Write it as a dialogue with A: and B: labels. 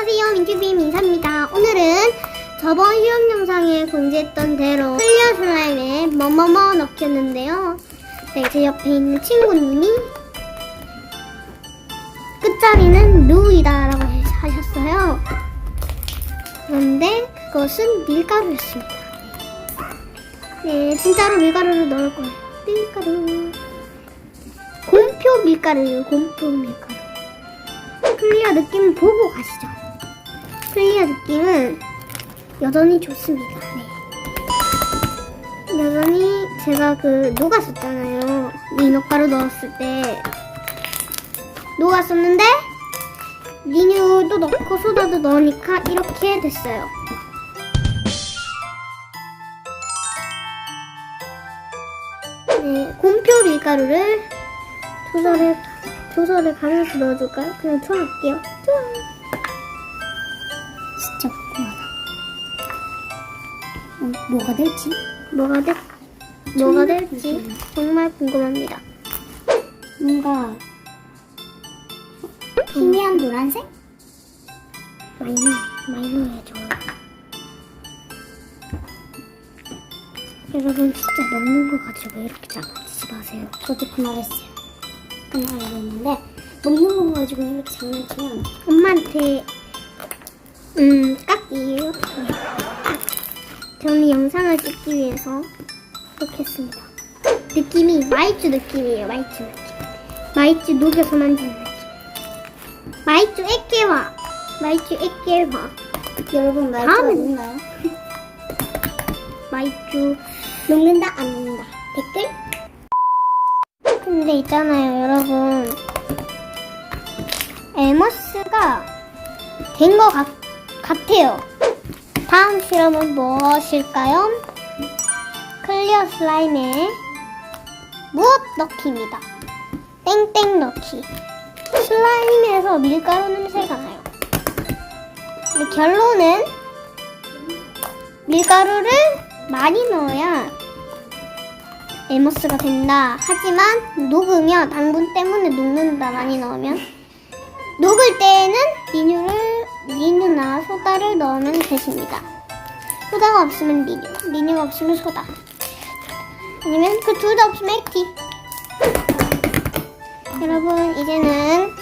A: 안녕하세요. 민규비 민사입니다. 오늘은 저번 실험 영상에 공지했던 대로 클리어 슬라임에 뭐뭐뭐 넣겠는데요. 네, 제 옆에 있는 친구님이 끝자리는 누이다 라고 하셨어요. 그런데 그것은 밀가루였습니다. 네 진짜로 밀가루를 넣을 거예요. 밀가루. 곰표 밀가루예요. 곰표 밀가루. 클리어 느낌 보고 가시죠. 클리어 느낌은 여전히 좋습니다. 네. 여전히 제가 그 녹았었잖아요. 미숫가루 넣었을 때 녹았었는데 리뉴도 넣고 소다도 넣으니까 이렇게 됐어요. 네, 곰표 밀가루를 조절해 조절을 가면서 넣어줄까요? 그냥 투하할게요.
B: 진짜 궁금하다. 어, 뭐가 될지?
A: 뭐가 될 뭐가 될지 정말 궁금합니다.
B: 뭔가 희미한 노란색?
A: 마이너 마이너에 좋아요. 여러분 진짜 먹는 거 가지고 이렇게 장난치지 마세요.
B: 저도 그 말 했어요. 그 말을 했는데 먹는 거 가지고 이렇게 장난치면
A: 엄마한테 음 깍이에요. 네. 저는 영상을 찍기 위해서 그렇게 했습니다. 느낌이 마이쮸 느낌이에요. 마이쮸 느낌. 마이쮸 녹여서 만드는 느낌. 마이쮸 액계화. 마이쮸 액계화.
B: 여러분 말투가
A: 다음은-
B: 있나요?
A: 마이쮸.
B: 녹는다 안 녹는다 댓글?
A: 근데 있잖아요, 여러분. 에머스가 된 것 같 아요. 다음 실험은 무엇일까요? 클리어 슬라임에 무엇 넣기입니다. 땡땡 넣기. 슬라임에서 밀가루 냄새가 나요. 근데 결론은 밀가루를 많이 넣어야 에머스가 된다. 하지만 녹으면 당분 때문에 녹는다. 많이 넣으면 녹을 때에는 리뉴를 리뉴나 소다를 넣으면 되십니다. 소다가 없으면 리뉴, 리뉴가 없으면 소다. 아니면 그 둘 다 없으면 액티. 여러분 이제는